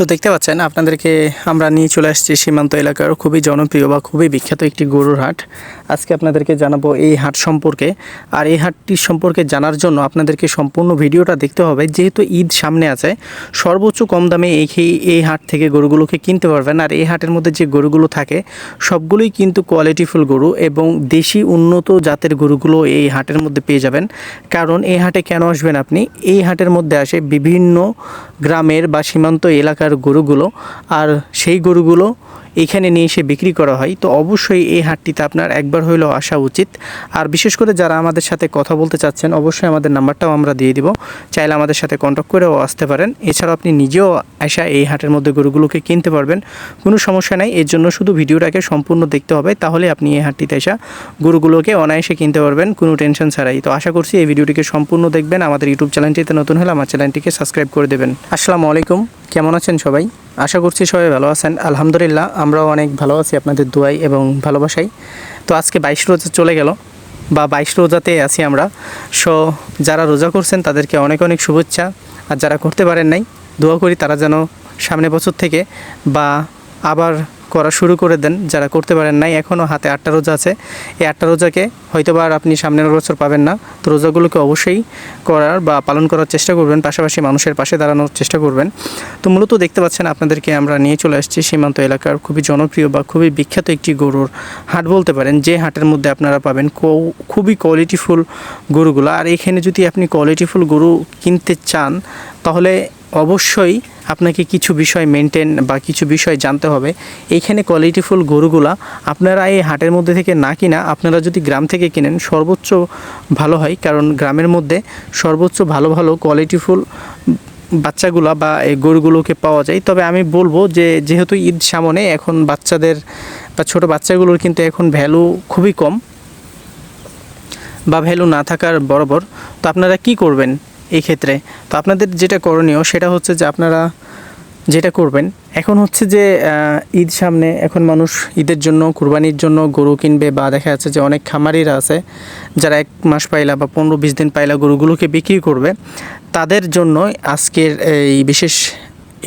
তো দেখতে পাচ্ছেন, আপনাদেরকে আমরা নিয়ে চলে আসছি সীমান্ত এলাকার খুবই জনপ্রিয় বা খুবই বিখ্যাত একটি গরুর হাট। আজকে আপনাদেরকে জানাব এই হাট সম্পর্কে। আর এই হাটটি সম্পর্কে জানার জন্য আপনাদেরকে সম্পূর্ণ ভিডিওটা দেখতে হবে। যেহেতু ঈদ সামনে আছে, সর্বোচ্চ কম দামে এই এই হাট থেকে গরুগুলোকে কিনতে পারবেন। আর এই হাটের মধ্যে যে গরুগুলো থাকে, সবগুলোই কিন্তু কোয়ালিটিফুল গরু এবং দেশি উন্নত জাতের গরুগুলো এই হাটের মধ্যে পেয়ে যাবেন। কারণ এই হাটে কেন আসবেন আপনি? এই হাটের মধ্যে আসে বিভিন্ন গ্রামের বা সীমান্ত এলাকার গরুগুলো আর সেই গরুগুলো এখানে নিয়ে এসে বিক্রি করা হয়, তো অবশ্যই এই হাটটিতে আপনার একবার হইলেও আসা উচিত। আর বিশেষ করে যারা আমাদের সাথে কথা বলতে চাচ্ছেন, অবশ্যই আমাদের নাম্বারটাও আমরা দিয়ে দিব। চাইলে আমাদের সাথে কন্ট্যাক্ট করেও আসতে পারেন। এছাড়াও আপনি নিজেও আসা এই হাটের মধ্যে গরুগুলোকে কিনতে পারবেন। কোনো সমস্যা নাই, এর জন্য শুধু ভিডিওটাকে সম্পূর্ণ দেখতে হবে, তাহলে আপনি এই হাটটিতে আসা গরুগুলোকে অনায়াসে কিনতে পারবেন, কোনো টেনশন ছাড়াই। তো আশা করছি এই ভিডিওটিকে সম্পূর্ণ দেখবেন। আমাদের ইউটিউব চ্যানেলটিতে নতুন হলে আমার চ্যানেলটিকে সাবস্ক্রাইব করে দেবেন। আসসালামু আলাইকুম, কেমন আছেন সবাই? আশা করছি সবাই ভালো আছেন। আলহামদুলিল্লাহ, আমরাও অনেক ভালো আছি আপনাদের দোয়াই এবং ভালোবাসাই তো আজকে বাইশ রোজা চলে গেল, বা বাইশ রোজাতে আছি আমরা। সো, যারা রোজা করছেন তাদেরকে অনেক অনেক শুভেচ্ছা। আর যারা করতে পারেন নাই, দোয়া করি তারা যেন সামনে বছর থেকে বা আবার করা শুরু করে দেন, যারা করতে পারেন নাই এখনও হাতে আটটা রোজা আছে। এই আটটা রোজাকে হয়তো বা আর আপনি সামনের বছর পাবেন না। তো রোজাগুলোকে অবশ্যই করার বা পালন করার চেষ্টা করবেন, পাশাপাশি মানুষের পাশে দাঁড়ানোর চেষ্টা করবেন। তো মূলত দেখতে পাচ্ছেন আপনাদেরকে আমরা নিয়ে চলে আসছি সীমান্ত এলাকার খুবই জনপ্রিয় বা খুবই বিখ্যাত একটি গরুর হাট বলতে পারেন। যে হাটের মধ্যে আপনারা পাবেন কৌ- খুবই কোয়ালিটিফুল গরুগুলো। আর এখানে যদি আপনি কোয়ালিটিফুল গরু কিনতে চান, তাহলে অবশ্যই আপনাকে কিছু বিষয় মেনটেন বা কিছু বিষয় জানতে হবে। এইখানে কোয়ালিটিফুল গরুগুলা আপনারা এই হাটের মধ্যে থেকে না কিনা আপনারা যদি গ্রাম থেকে কিনেন, সর্বোচ্চ ভালো হয়। কারণ গ্রামের মধ্যে সর্বোচ্চ ভালো ভালো কোয়ালিটিফুল বাচ্চাগুলা বা এই গরুগুলোকে পাওয়া যায়। তবে আমি বলব যে, যেহেতু ঈদ সামনে, এখন বাচ্চাদের বা ছোট বাচ্চাগুলোর কিন্তু এখন ভ্যালু খুবই কম বা ভ্যালু না থাকার বরাবর। তো আপনারা কি করবেন? এই ক্ষেত্রে। তো আপনাদের যেটা করণীয় সেটা হচ্ছে যে আপনারা যেটা করবেন, এখন হচ্ছে যে ঈদ সামনে এখন মানুষ ঈদের জন্য, কুরবানির জন্য গরু কিনবে বা দেখা যাচ্ছে যে অনেক খামারিরা আছে, যারা এক মাস পাইলা বা পনেরো বিশ দিন পাইলা গরুগুলোকে বিক্রি করবে, তাদের জন্য আজকের এই বিশেষ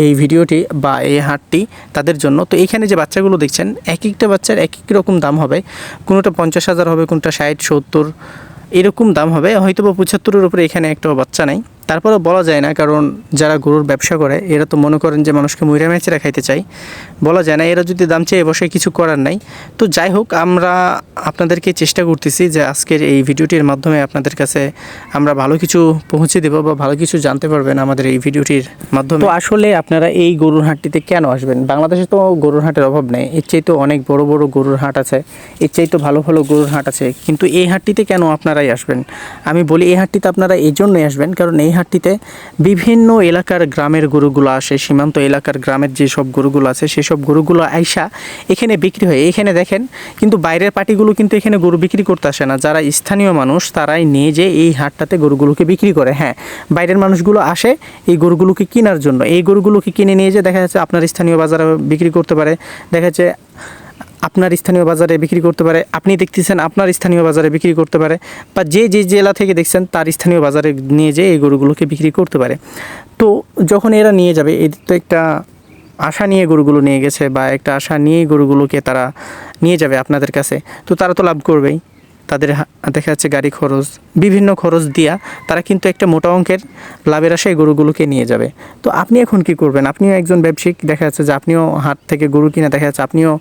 এই ভিডিওটি বা এই হাটটি তাদের জন্য। তো এখানে যে বাচ্চাগুলো দেখছেন, এক একটা বাচ্চার এক এক রকম দাম হবে। কোনোটা পঞ্চাশ হাজার হবে, কোনোটা ষাট, সত্তর এরকম দাম হবে। হয়তো বা পঁচাত্তরের উপরে এখানে একটা বাচ্চা নাই। তারপরেও বলা যায় না, কারণ যারা গরুর ব্যবসা করে, এরা তো মনে করেন যে মানুষকে ময়রা মেচেরা খাইতে চাই বলা যায় না, এরা যদি দাম চেয়ে বসে কিছু করার নাই। তো যাই হোক, আমরা আপনাদেরকে চেষ্টা করতেছি যে আজকের এই ভিডিওটির মাধ্যমে আপনাদের কাছে আমরা ভালো কিছু পৌঁছে দেবো বা ভালো কিছু জানতে পারবেন আমাদের এই ভিডিওটির মাধ্যমে। তো আসলে আপনারা এই গরুর হাটটিতে কেন আসবেন? বাংলাদেশে তো গরুর হাটের অভাব নেই। এর চাইতে অনেক বড় বড় গরুর হাট আছে। এর চাইতে ভালো ভালো গরুর হাট আছে। কিন্তু এই হাটটিতে কেন আপনারাই আসবেন? আমি বলি এই হাটটিতে আপনারা এই জন্যই আসবেন, কারণ এই হাটটিতে বিভিন্ন এলাকার গ্রামের গরুগুলো আসে, সীমান্ত এলাকার গ্রামের যেসব গরুগুলো আছে, সেসব গরুগুলো আইসা এখানে বিক্রি হয়। এখানে দেখেন, কিন্তু বাইরের পার্টিগুলো কিন্তু এখানে গরু বিক্রি করতে আসে না। যারা স্থানীয় মানুষ, তারাই নিয়ে যে এই হাটটাতে গরুগুলোকে বিক্রি করে। হ্যাঁ বাইরের মানুষগুলো আসে এই গরুগুলোকে কেনার জন্য। এই গরুগুলোকে কিনে নিয়ে যে দেখা যাচ্ছে আপনার স্থানীয় বাজারে বিক্রি করতে পারে। দেখা যাচ্ছে আপনার স্থানীয় বাজারে বিক্রি করতে পারে, আপনি দেখতেছেন আপনার স্থানীয় বাজারে বিক্রি করতে পারে, বা যে যে জেলা থেকে দেখছেন তার স্থানীয় বাজারে নিয়ে যেয়ে এই গরুগুলোকে বিক্রি করতে পারে। তো যখন এরা নিয়ে যাবে এদের তো একটা আশা নিয়ে গরুগুলো নিয়ে গেছে বা একটা আশা নিয়েই গরুগুলোকে তারা নিয়ে যাবে আপনাদের কাছে, তো তারা তো লাভ করবেই। তাদের দেখা যাচ্ছে গাড়ি খরচ, বিভিন্ন খরচ দিয়া তারা কিন্তু একটা মোটা অঙ্কের লাভের আশায় গরুগুলোকে নিয়ে যাবে। তো আপনি এখন কি করবেন? আপনিও একজন ব্যবসায়িক, দেখা যাচ্ছে যে আপনিও হাট থেকে গরু কিনা, দেখা যাচ্ছে আপনিও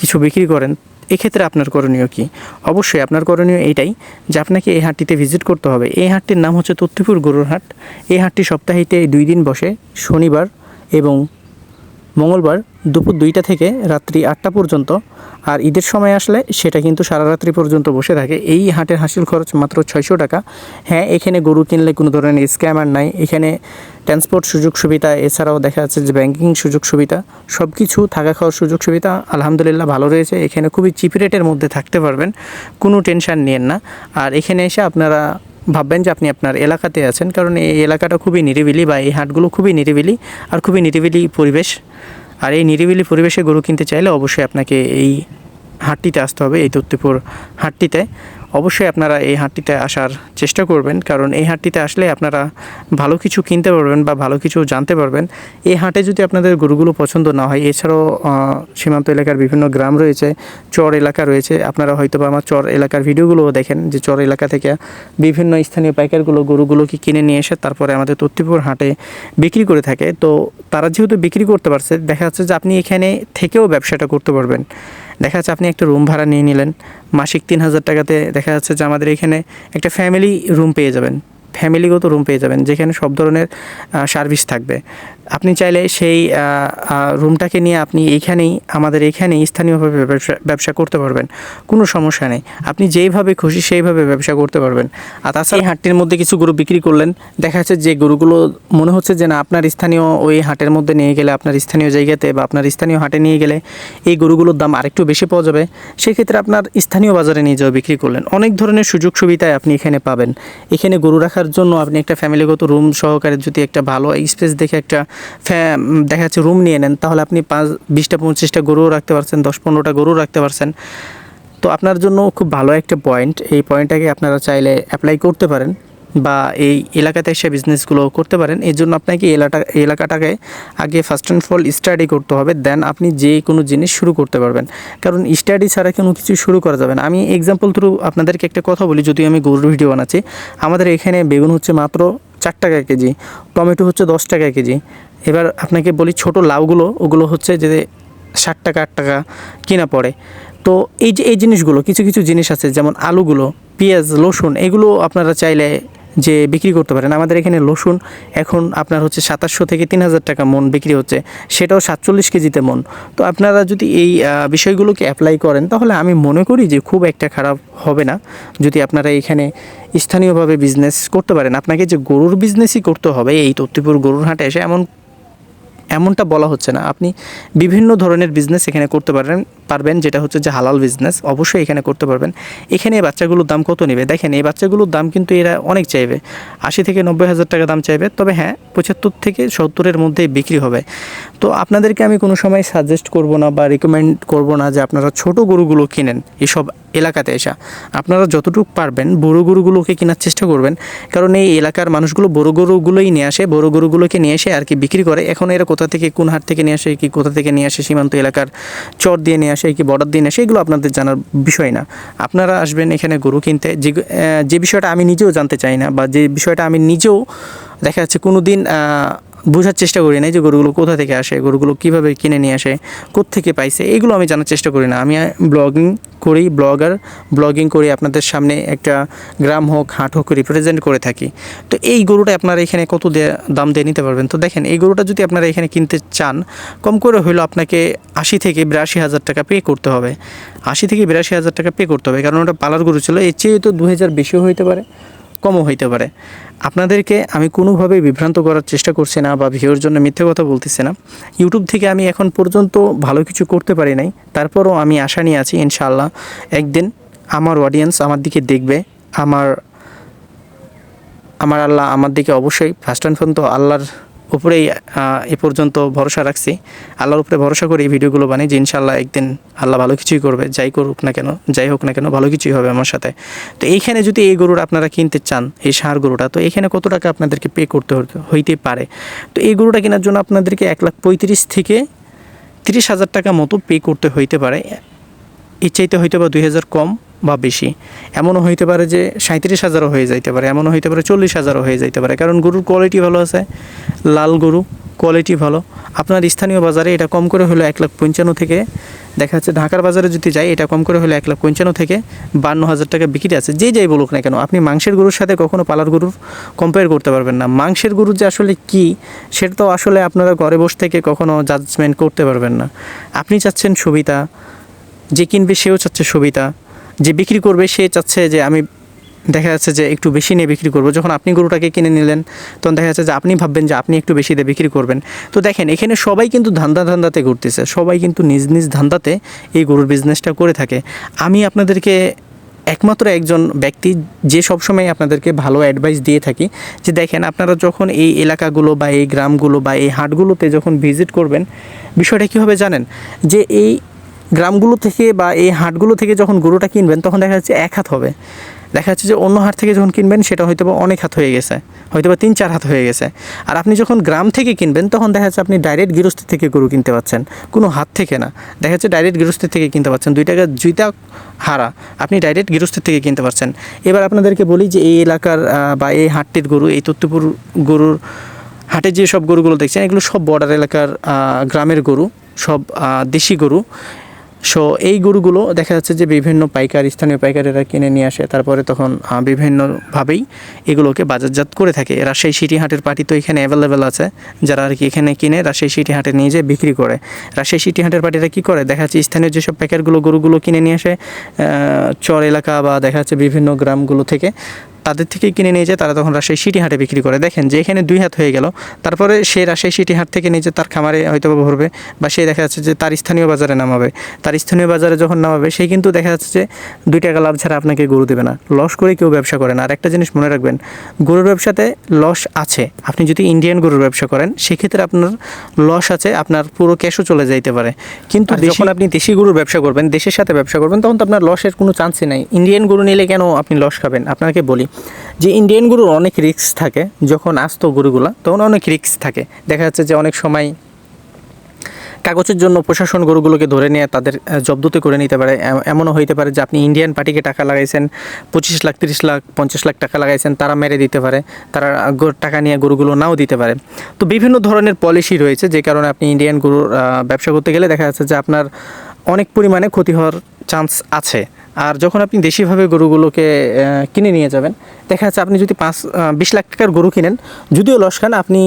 কিছু বিক্রি করেন। এক্ষেত্রে আপনার করণীয় কি? অবশ্যই আপনার করণীয় এইটাই যে আপনাকে এই হাটটিতে ভিজিট করতে হবে। এই হাটটির নাম হচ্ছে তত্ত্বপুর গরুর হাট। এই হাটটি সপ্তাহিতে দুই দিন বসে, শনিবার এবং মঙ্গলবার দুপুর দুইটা থেকে রাত্রি আটটা পর্যন্ত, আর ঈদের সময় আসলে সেটা কিন্তু সারা রাত্রি পর্যন্ত বসে থাকে। এই হাটের হাসিল খরচ মাত্র ছয়শো টাকা। হ্যাঁ এখানে গরু কিনলে কোনো ধরনের স্ক্যামার নাই। এখানে ট্রান্সপোর্ট সুযোগ সুবিধা, এছাড়াও দেখা যাচ্ছে যে ব্যাংকিং সুযোগ সুবিধা সব কিছু থাকা খাওয়ার সুযোগ সুবিধা আলহামদুলিল্লাহ ভালো রয়েছে। এখানে খুবই চিপ রেটের মধ্যে থাকতে পারবেন, কোনো টেনশন নিয়েন না। আর এখানে এসে আপনারা ভাববেন যে আপনি আপনার এলাকাতে আছেন, কারণ এই এলাকাটা খুবই নিরিবিলি বা এই হাটগুলো খুবই নিরিবিলি আর খুবই নিরিবিলি পরিবেশ। আর এই নিরিবিলি পরিবেশে গরু কিনতে চাইলে অবশ্যই আপনাকে এই হাটটিতে আসতে হবে, এই তত্ত্বপুর হাটটিতে। অবশ্যই আপনারা এই হাটটিতে আসার চেষ্টা করবেন, কারণ এই হাটটিতে আসলে আপনারা ভালো কিছু কিনতে পারবেন বা ভালো কিছু জানতে পারবেন। এই হাটে যদি আপনাদের গরুগুলো পছন্দ না হয়, এছাড়াও সীমান্ত এলাকার বিভিন্ন গ্রাম রয়েছে, চর এলাকা রয়েছে, আপনারা হয়তো বা আমার চর এলাকার ভিডিওগুলোও দেখেন যে চর এলাকা থেকে বিভিন্ন স্থানীয় পাইকারগুলো গরুগুলোকে কিনে নিয়ে এসে তারপরে আমাদের তত্ত্বপুর হাটে বিক্রি করে থাকে। তো তারা যেহেতু বিক্রি করতে পারছে, দেখা যাচ্ছে যে আপনি এখানে থেকেও ব্যবসাটা করতে পারবেন। দেখা যাচ্ছে আপনি একটা রুম ভাড়া নিয়ে নিলেন। মাসিক তিন হাজার টাকাতে দেখা যাচ্ছে যে আমাদের এখানে একটা ফ্যামিলি রুম পেয়ে যাবেন। ফ্যামিলিগত রুম পেয়ে যাবেন, যেখানে সব ধরনের সার্ভিস থাকবে। আপনি চাইলে সেই রুমটাকে নিয়ে আপনি এইখানেই আমাদের এখানেই স্থানীয়ভাবে ব্যবসা ব্যবসা করতে পারবেন। কোনো সমস্যা নেই। আপনি যেইভাবে খুশি সেইভাবে ব্যবসা করতে পারবেন। আর তাছাড়া হাটটির মধ্যে কিছু গরু বিক্রি করলেন। দেখা যাচ্ছে যে গরুগুলো, মনে হচ্ছে যে না, আপনার স্থানীয় ওই হাটের মধ্যে নিয়ে গেলে, আপনার স্থানীয় জায়গাতে বা আপনার স্থানীয় হাটে নিয়ে গেলে এই গরুগুলোর দাম আরেকটু বেশি পাওয়া যাবে। সেক্ষেত্রে আপনার স্থানীয় বাজারে নিয়ে যাওয়া বিক্রি করলেন। অনেক ধরনের সুযোগ সুবিধায় আপনি এখানে পাবেন। এখানে গরু রাখার জন্য আপনি একটা ফ্যামিলিগত রুম সহকারে যদি একটা ভালো স্পেস দেখে একটা দেখা যাচ্ছে রুম নিয়ে নেন, তাহলে আপনি পাঁচ, বিশটা পঁচিশটা গরুও রাখতে পারছেন, দশ পনেরোটা গরু রাখতে পারছেন। তো আপনার জন্য খুব ভালো একটা পয়েন্ট এই পয়েন্টটাকে আপনারা চাইলে অ্যাপ্লাই করতে পারেন বা এই এলাকাতে এসে বিজনেসগুলো করতে পারেন। এই জন্য আপনাকে এলাকা এলাকাটাকে আগে ফার্স্ট অ্যান্ড ফল স্টাডি করতে হবে দেন আপনি যে কোনো জিনিস শুরু করতে পারবেন। কারণ স্টাডি ছাড়া কোনো কিছু শুরু করা যাবে না। আমি এক্সাম্পল থ্রু আপনাদেরকে একটা কথা বলি যদি আমি গরুর ভিডিও বানাচ্ছি। আমাদের এখানে বেগুন হচ্ছে মাত্র চার টাকা কেজি, টমেটো হচ্ছে দশ টাকা কেজি। এবার আপনাকে বলি ছোট লাউগুলো, ওগুলো হচ্ছে যে ষাট টাকা, আট টাকা কিনা পড়ে। তো এই যে, এই জিনিসগুলো, কিছু কিছু জিনিস আছে, যেমন আলুগুলো, পেঁয়াজ, রসুন, এগুলো আপনারা চাইলে যে বিক্রি করতে পারেন। আমাদের এখানে লসুন এখন আপনার হচ্ছে সাতাশশো থেকে তিন হাজার টাকা মন বিক্রি হচ্ছে। সেটাও সাতচল্লিশ কেজিতে মন। তো আপনারা যদি এই বিষয়গুলোকে অ্যাপ্লাই করেন, তাহলে আমি মনে করি যে খুব একটা খারাপ হবে না। যদি আপনারা এখানে স্থানীয়ভাবে বিজনেস করতে পারেন, আপনাকে যে গরুর বিজনেসই করতে হবে, এই তত্ত্বপুর গরুর হাটে এসে এমন, এমনটা বলা হচ্ছে না। আপনি বিভিন্ন ধরনের বিজনেস এখানে করতে পারেন। পারবেন, যেটা হচ্ছে যে হালাল বিজনেস অবশ্যই এখানে করতে পারবেন। এখানে এই বাচ্চাগুলোর দাম কত নেবে? দেখেন, এই বাচ্চাগুলোর দাম কিন্তু এরা অনেক চাইবে। আশি থেকে নব্বই হাজার টাকা দাম চাইবে, তবে হ্যাঁ পঁচাত্তর থেকে সত্তরের মধ্যে বিক্রি হবে। তো আপনাদেরকে আমি কোনো সময় সাজেস্ট করব না বা রিকমেন্ড করব না যে আপনারা ছোট গরুগুলো কিনেন এসব এলাকাতে এসা। আপনারা যতটুকু পারবেন বড় গরুগুলোকে কেনার চেষ্টা করবেন। কারণ এই এলাকার মানুষগুলো বড় গরুগুলোই নিয়ে আসে, বড় গরুগুলোকে নিয়ে এসে আর কি বিক্রি করে। এখন এরা কোথা থেকে, কোন হাট থেকে নিয়ে আসে, কি কোথা থেকে নিয়ে আসে, সীমান্ত এলাকার চর দিয়ে নিয়ে আসে কি বর্ডার দিন আসে এগুলো আপনাদের জানার বিষয় না। আপনারা আসবেন এখানে গরু কিনতে। যে যে বিষয়টা আমি নিজেও জানতে চাই না বা যে বিষয়টা আমি নিজেও দেখা যাচ্ছে কোনো দিন বোঝার চেষ্টা করি না যে গরুগুলো কোথা থেকে আসে, গরুগুলো কীভাবে কিনে নিয়ে আসে থেকে পাইছে, এগুলো আমি জানার চেষ্টা করি না। আমি ব্লগিং করি ব্লগার ব্লগিং করি, আপনাদের সামনে একটা গ্রাম হোক, হাট হোক রিপ্রেজেন্ট করে থাকি। তো এই গরুটা আপনারা এখানে কত দাম দিয়ে নিতে পারবেন? তো দেখেন, এই গরুটা যদি আপনারা এখানে কিনতে চান, কম করে হইল আপনাকে আশি থেকে বিরাশি হাজার টাকা পে করতে হবে। আশি থেকে বিরাশি হাজার টাকা পে করতে হবে, কারণ ওটা পালার গরু ছিল, এর চেয়ে তো দু হাজার বেশিও হইতে পারে। কমও হইতে পারে। আপনাদেরকে আমি কোনোভাবেই বিভ্রান্ত করার চেষ্টা করছি না বা ভিউর জন্য মিথ্যে কথা বলতেছি না। ইউটিউব থেকে আমি এখন পর্যন্ত ভালো কিছু করতে পারি নাই। তারপরও আমি আশা নিয়ে আছি ইনশাআল্লাহ একদিন আমার অডিয়েন্স আমার দিকে দেখবে। আমার আমার আল্লাহ আমার দিকে অবশ্যই ফার্স্ট অ্যান্ড ফোন তো আল্লাহর উপরেই এ পর্যন্ত ভরসা রাখছি। আল্লাহর উপরে ভরসা করে এই ভিডিওগুলো বানিয়ে যে ইনশাল্লাহ একদিন আল্লাহ ভালো কিছুই করবে, যাই করুক না কেন, যাই হোক না কেন, ভালো কিছুই হবে আমার সাথে। তো এইখানে যদি এই গরুটা আপনারা কিনতে চান, এই সার গরুটা, তো এখানে কত টাকা আপনাদেরকে পে করতে হইতে পারে? তো এই গরুটা কেনার জন্য আপনাদেরকে এক লাখ পঁয়ত্রিশ থেকে তিরিশ হাজার টাকা মতো পে করতে হইতে পারে। এর চাইতে হয়তো বা দুই হাজার কম। বা বেশি। এমনও হইতে পারে যে সাঁত্রিশ হাজারও হয়ে যাইতে পারে, এমনও হইতে পারে চল্লিশ হাজারও হয়ে যাইতে পারে। কারণ গরুর কোয়ালিটি ভালো আছে, লাল গরু কোয়ালিটি ভালো। আপনার স্থানীয় বাজারে এটা কম করে হলো এক লাখ পঞ্চান্ন থেকে, দেখা যাচ্ছে ঢাকার বাজারে যদি যাই, এটা কম করে হলো এক লাখ পঞ্চান্ন থেকে বান্ন হাজার টাকা বিক্রি আছে। যে যাই বলুক না কেন, আপনি মাংসের গরুর সাথে কখনো পালার গরুর কম্পেয়ার করতে পারবেন না। মাংসের গরু যে আসলে কি, সেটা তো আসলে আপনারা ঘরে বসে থেকে কখনো জাজমেন্ট করতে পারবেন না। আপনি চাচ্ছেন সুবিধা, যে কিনবে সেও চাচ্ছে সুবিধা। যে বিক্রি করবে, সে চাচ্ছে যে আমি, দেখা যাচ্ছে যে একটু বেশি নিয়ে বিক্রি করব। যখন আপনি গরুটাকে কিনে নিলেন, তখন দেখা যাচ্ছে যে আপনি ভাববেন যে আপনি একটু বেশি দিয়ে বিক্রি করবেন। তো দেখেন, এখানে সবাই কিন্তু ধান্দা ধান্দাতে ঘুরতেছে। সবাই কিন্তু নিজ নিজ ধান্দাতে এই গরুর বিজনেসটা করে থাকে। আমি আপনাদেরকে একমাত্র একজন ব্যক্তি যে সবসময় আপনাদেরকে ভালো অ্যাডভাইস দিয়ে থাকি, যে দেখেন, আপনারা যখন এই এলাকাগুলো বা এই গ্রামগুলো বা এই হাটগুলোতে যখন ভিজিট করবেন, বিষয়টা কী হবে জানেন? যে এই গ্রামগুলো থেকে বা এই হাটগুলো থেকে যখন গরুটা কিনবেন, তখন দেখা যাচ্ছে এক হাত হবে। দেখা যাচ্ছে যে অন্য হাট থেকে যখন কিনবেন, সেটা হয়তো বা অনেক হাত হয়ে গেছে হয়তো বা তিন, চার হাত হয়ে গেছে। আর আপনি যখন গ্রাম থেকে কিনবেন, তখন দেখা যাচ্ছে আপনি ডাইরেক্ট গৃহস্থ থেকে গরু কিনতে পাচ্ছেন, কোনো হাত থেকে না। দেখা যাচ্ছে ডাইরেক্ট গৃহস্থ থেকে কিনতে পাচ্ছেন, দুই টাকা দুইটা হারা, আপনি ডাইরেক্ট গৃহস্থ থেকে কিনতে পারছেন। এবার আপনাদেরকে বলি যে এই এলাকার বা এই হাটটির গরু, এই তত্ত্বপুর গরুর হাটে যে সব গরুগুলো দেখছেন, এগুলো সব বর্ডার এলাকার গ্রামের গরু, সব দেশি গরু। সো এই গরুগুলো দেখা যাচ্ছে যে বিভিন্ন পাইকার, স্থানীয় পাইকারেরা কিনে নিয়ে আসে। তারপরে তখন বিভিন্নভাবেই এগুলোকে বাজারজাত করে থাকে। রাজশাহী সিটি হাটের পার্টি তো এখানে অ্যাভেলেবেল আছে। যারা আর কি এখানে কিনে রাজশাহী সিটি হাটে নিয়ে যেয়ে বিক্রি করে। রাজশাহী সিটি হাটের পার্টিরা কী করে? দেখা যাচ্ছে স্থানীয় যেসব পাইকারগুলো গরুগুলো কিনে নিয়ে আসে চর এলাকা বা দেখা যাচ্ছে বিভিন্ন গ্রামগুলো থেকে তাদের থেকে কিনে নিয়ে যায় তারা তখন রাজশাহী সিটি হাটে বিক্রি করে। দেখেন যে এখানে দুই হাত হয়ে গেল। তারপরে সে রাজশাহী সিটি হাট থেকে নিজে তার খামারে হয়তো বা ভরবে বা সে দেখা যাচ্ছে যে তার স্থানীয় বাজারে নামাবে। তার স্থানীয় বাজারে যখন নামাবে সে কিন্তু দেখা যাচ্ছে যে দুই টাকা লাভ ছাড়া আপনাকে গরু দেবে না। লস করে কেউ ব্যবসা করে না। আর একটা জিনিস মনে রাখবেন গরুর ব্যবসাতে লস আছে। আপনি যদি ইন্ডিয়ান গরুর ব্যবসা করেন সেক্ষেত্রে আপনার লস আছে আপনার পুরো ক্যাশও চলে যাইতে পারে। কিন্তু যখন আপনি দেশি গরুর ব্যবসা করবেন দেশের সাথে ব্যবসা করবেন তখন তো আপনার লসের কোনো চান্সই নাই। ইন্ডিয়ান গরু নিলে কেন আপনি লস খাবেন? আপনাকে বলি। যে ইন্ডিয়ান গরুর অনেক রিস্ক থাকে, যখন আসতো গরুগুলা, তখন অনেক রিস্ক থাকে। দেখা যাচ্ছে যে অনেক সময় কাগজের জন্য প্রশাসন গরুগুলোকে ধরে নিয়ে তাদের জব্দতে করে নিতে পারে। এমনও হইতে পারে যে আপনি ইন্ডিয়ান পার্টিকে টাকা লাগাইছেন, পঁচিশ লাখ, তিরিশ লাখ, পঞ্চাশ লাখ টাকা লাগাইছেন, তারা মেরে দিতে পারে, তারা টাকা নিয়ে গরুগুলো নাও দিতে পারে। তো বিভিন্ন ধরনের পলিসি রয়েছে, যে কারণে আপনি ইন্ডিয়ান গরুর ব্যবসা করতে গেলে দেখা যাচ্ছে যে আপনার অনেক পরিমাণে ক্ষতি হওয়ার চান্স আছে। আর যখন আপনি দেশিভাবে গরুগুলোকে কিনে নিয়ে যাবেন, দেখা যাচ্ছে আপনি যদি পাঁচ বিশ লাখ টাকার গরু কিনেন, যদিও লস খান, আপনি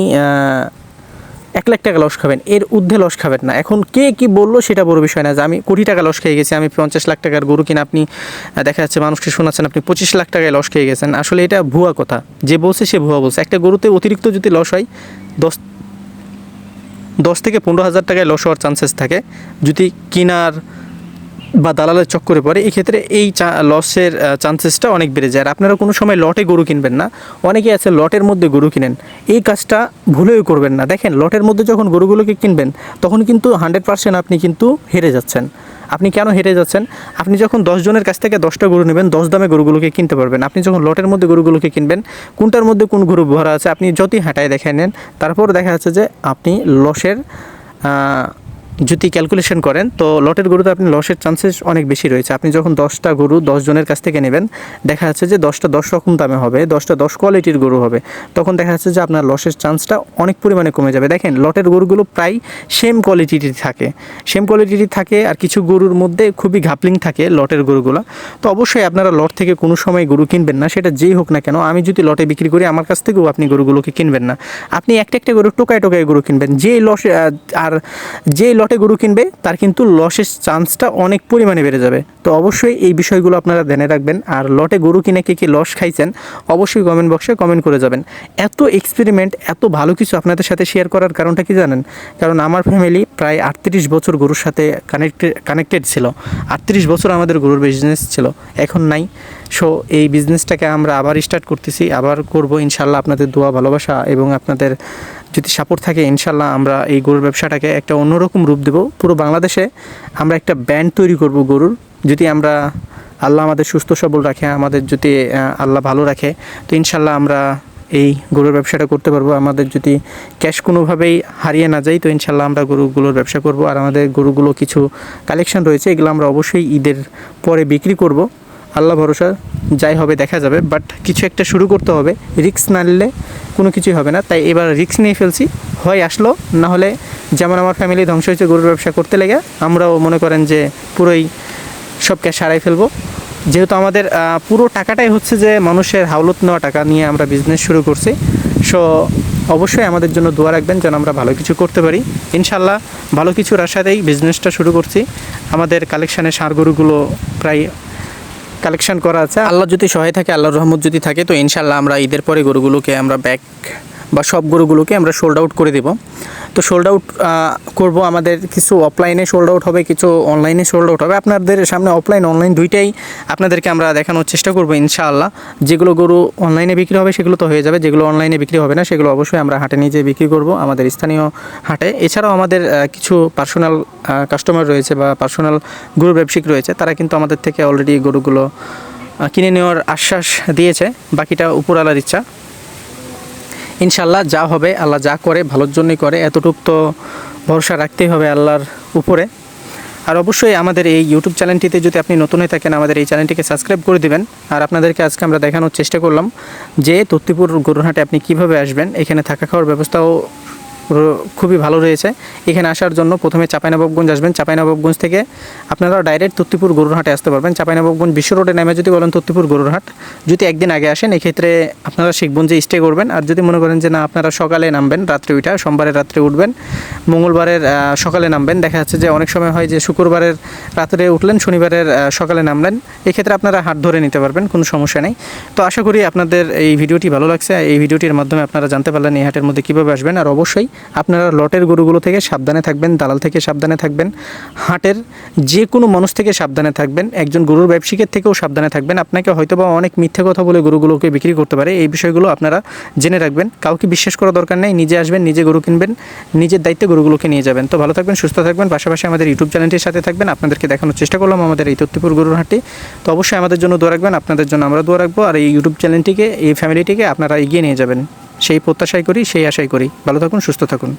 এক লাখ টাকা লস খাবেন, এর ঊর্ধ্বে লস খাবেন না। এখন কে কি বলল সেটা বড় বিষয় না, যে আমি কোটি টাকা লস খেয়ে গেছি, আমি পঞ্চাশ লাখ টাকার গরু কিনে আপনি দেখা যাচ্ছে মানুষকে শোনাচ্ছেন, আপনি পঁচিশ লাখ টাকায় লস খেয়ে গেছেন। আসলে এটা ভুয়া কথা। যে বলছে সে ভুয়া বলছে। একটা গরুতে অতিরিক্ত যদি লস হয়, দশ দশ থেকে পনেরো হাজার টাকায় লস হওয়ার চান্সেস থাকে। যদি কিনার বা দালালের চক্করে পড়ে এই ক্ষেত্রে এই লসের চান্সেসটা অনেক বেড়ে যায়। আর আপনারা কোনো সময় লটে গরু কিনবেন না। অনেকে আছে লটের মধ্যে গরু কিনেন। এই কাজটা ভুলেও করবেন না। দেখেন, লটের মধ্যে যখন গরুগুলোকে কিনবেন, তখন কিন্তু হান্ড্রেড পার্সেন্ট আপনি কিন্তু হেরে যাচ্ছেন। আপনি কেন হেরে যাচ্ছেন? আপনি যখন জনের কাছ থেকে দশটা গরু নেবেন, দশ দামে গরুগুলোকে কিনতে পারবেন। আপনি যখন লটের মধ্যে গরুগুলোকে কিনবেন, কোনটার মধ্যে কোন গরু ভরা আছে, আপনি যতই হাঁটায় দেখে নেন, তারপর দেখা যাচ্ছে যে আপনি লসের যদি ক্যালকুলেশন করেন, তো লটের গরুতে আপনি লসের চান্সেস অনেক বেশি রয়েছে। আপনি যখন দশটা গরু দশ জনের কাছ থেকে নেবেন, দেখা যাচ্ছে যে দশটা দশ রকম দামে হবে, দশটা দশ কোয়ালিটির গরু হবে। তখন দেখা যাচ্ছে যে আপনার লসের চান্সটা অনেক পরিমাণে কমে যাবে। দেখেন, লটের গরুগুলো প্রায় সেম কোয়ালিটির থাকে। সেম কোয়ালিটির থাকে আর কিছু গরুর মধ্যে খুবই ঘাপলিং থাকে লটের গরুগুলো। তো অবশ্যই আপনারা লট থেকে কোনো সময় গরু কিনবেন না, সেটা যেই হোক না কেন, আমি যদি লটে বিক্রি করি, আমার কাছ থেকেও আপনি গরুগুলোকে কিনবেন না। আপনি একটা একটা গরু টোকায় টোকায় গরু কিনবেন। যে লসে আর যে লটে গরু কিনবে, তার কিন্তু লসের চান্সটা অনেক পরিমাণে বেড়ে যাবে। তো অবশ্যই এই বিষয়গুলো আপনারা ধ্যানে রাখবেন। আর লটে গরু কিনে কে কি লস খাইছেন, অবশ্যই কমেন্ট বক্সে কমেন্ট করে যাবেন। এত এক্সপেরিমেন্ট এত ভালো কিছু আপনাদের সাথে শেয়ার করার কারণটা কি জানেন? কারণ আমার ফ্যামিলি প্রায় আটত্রিশ বছর গরুর সাথে কানেক্টেড কানেক্টেড ছিল। আটত্রিশ বছর আমাদের গরুর বিজনেস ছিল, এখন নাই। সো এই বিজনেসটাকে আমরা আবার স্টার্ট করতেছি, আবার করব। ইনশাল্লাহ আপনাদের দোয়া, ভালোবাসা এবং আপনাদের যদি সাপোর্ট থাকে, ইনশাল্লাহ আমরা এই গরুর ব্যবসাটাকে একটা অন্যরকম রূপ দেব। পুরো বাংলাদেশে আমরা একটা ব্যান্ড তৈরি করব গরুর। যদি আমরা আল্লাহ আমাদের সুস্থ, সবল রাখে, আমাদের যদি আল্লাহ ভালো রাখে, তো ইনশাল্লাহ আমরা এই গরুর ব্যবসাটা করতে পারব। আমাদের যদি ক্যাশ কোনোভাবেই হারিয়ে না যায়, তো ইনশাল্লাহ আমরা গরুগুলোর ব্যবসা করব। আর আমাদের গরুগুলো কিছু কালেকশন রয়েছে, এগুলো আমরা অবশ্যই ঈদের পরে বিক্রি করব। আল্লাহ ভরসা, যাই হবে দেখা যাবে বাট কিছু একটা শুরু করতে হবে রিস্ক না নিলে কোনো কিছুই হবে না। তাই এবার রিস্ক নিয়ে ফেলছি, হয় আসলো, না হলে যেমন আমার ফ্যামিলি ধ্বংস হয়েছে, গরুর ব্যবসা করতে লেগে, আমরাও মনে করেন যে পুরোই সব ক্যাশ হারাই ফেলব। যেহেতু আমাদের পুরো টাকাটাই হচ্ছে যে মানুষের হাওলত নেওয়া টাকা নিয়ে আমরা বিজনেস শুরু করছি। সো অবশ্যই আমাদের জন্য দোয়া রাখবেন যেন আমরা ভালো কিছু করতে পারি। ইনশাল্লাহ ভালো কিছুর আশাতেই বিজনেসটা শুরু করছি। আমাদের কালেকশানে সার গরুগুলো প্রায় কালেকশন করা আছে। আল্লাহ যদি সহায় থাকে, আল্লাহর রহমত যদি থাকে, তো ইনশাল্লাহ আমরা ঈদের পরে গরুগুলোকে আমরা ব্যাক বা সব গরুগুলোকে আমরা সোল্ড আউট করে দেব। তো সোল্ড আউট করব আমাদের কিছু অফলাইনে সোল্ড আউট হবে, কিছু অনলাইনে সোল্ড আউট হবে। আপনাদের সামনে অফলাইন অনলাইন দুইটাই আপনাদেরকে আমরা দেখানোর চেষ্টা করব ইনশাআল্লাহ। যেগুলো গরু অনলাইনে বিক্রি হবে, সেগুলো তো হয়ে যাবে। যেগুলো অনলাইনে বিক্রি হবে না, সেগুলো অবশ্যই আমরা হাটে নিয়ে যেয়ে বিক্রি করব আমাদের স্থানীয় হাটে। এছাড়াও আমাদের কিছু পার্সোনাল কাস্টমার রয়েছে বা পার্সোনাল গরু ব্যবসায়িক রয়েছে, তারা কিন্তু আমাদের থেকে অলরেডি গরুগুলো কিনে নেওয়ার আশ্বাস দিয়েছে। বাকিটা উপরওয়ালার ইচ্ছা ইনশাল্লাহ যা হবে আল্লাহ যা করে, ভালোর জন্যই করে। এতটুক তো ভরসা রাখতেই হবে আল্লাহর উপরে। আর অবশ্যই আমাদের এই ইউটিউব চ্যানেলটিতে যদি আপনি নতুন হয়ে থাকেন, আমাদের এই চ্যানেলটিকে সাবস্ক্রাইব করে দিবেন। আর আপনাদেরকে আজকে আমরা দেখানোর চেষ্টা করলাম যে তত্তিপুর গরুহাটে আপনি কীভাবে আসবেন, এখানে থাকা খাওয়ার ব্যবস্থাও খুবই ভালো রয়েছে। এখানে আসার জন্য প্রথমে চাঁপাইনবাবগঞ্জ আসবেন। চাঁপাইনবাবগঞ্জ থেকে আপনারা ডাইরেক্ট তত্তিপুর গরুরহাটে আসতে পারবেন। চাঁপাইনবাবগঞ্জ বিশ্ব রোডে নেমে যদি বলেন তত্তিপুর গরুরহাট, যদি একদিন আগে আসেন, এক্ষেত্রে আপনারা শিখগঞ্জে স্টে করবেন। আর যদি মনে করেন যে না, আপনারা সকালে নামবেন, রাত্রে উঠা সোমবারের রাত্রে উঠবেন, মঙ্গলবারের সকালে নামবেন। দেখা যাচ্ছে যে অনেক সময় হয় যে শুক্রবারের রাত্রে উঠলেন, শনিবারের সকালে নামলেন। এক্ষেত্রে আপনারা হাট ধরে নিতে পারবেন, কোনো সমস্যা নেই। তো আশা করি আপনাদের এই ভিডিওটি ভালো লাগছে। এই ভিডিওটির মাধ্যমে আপনারা জানতে পারলেন এই হাটের মধ্যে কীভাবে আসবেন। আর অবশ্যই আপনারা লটের গরুগুলো থেকে সাবধানে থাকবেন, দালাল থেকে সাবধানে থাকবেন, হাটের যে কোনো মানুষ থেকে সাবধানে থাকবেন, একজন গরুর ব্যবসায়িকের থেকেও সাবধানে থাকবেন। আপনাকে হয়তোবা অনেক মিথ্যে কথা বলে গরুগুলোকে বিক্রি করতে পারে, এই বিষয়গুলো আপনারা জেনে রাখবেন। কাউকে বিশ্বাস করা দরকার নেই, নিজে আসবেন, নিজে গরু কিনবেন, নিজের দায়িত্বে গরুগুলোকে নিয়ে যাবেন। তো ভালো থাকবেন, সুস্থ থাকবেন, পাশাপাশি আমাদের ইউটিউব চ্যানেলটির সাথে থাকবেন, আপনাদেরকে দেখানোর চেষ্টা করলাম আমাদের এই তত্ত্বপুর গরুর হাটটি। তো অবশ্যই আমাদের জন্য দোয়া রাখবেন, আপনাদের জন্য আমরা দোয়া রাখব, আর এই ইউটিউব চ্যানেলটিকে, এই ফ্যামিলিটিকে আপনারা এগিয়ে নিয়ে যাবেন। সেই প্রত্যাশাই করি সেই আশাই করি। ভালো থাকুন সুস্থ থাকুন।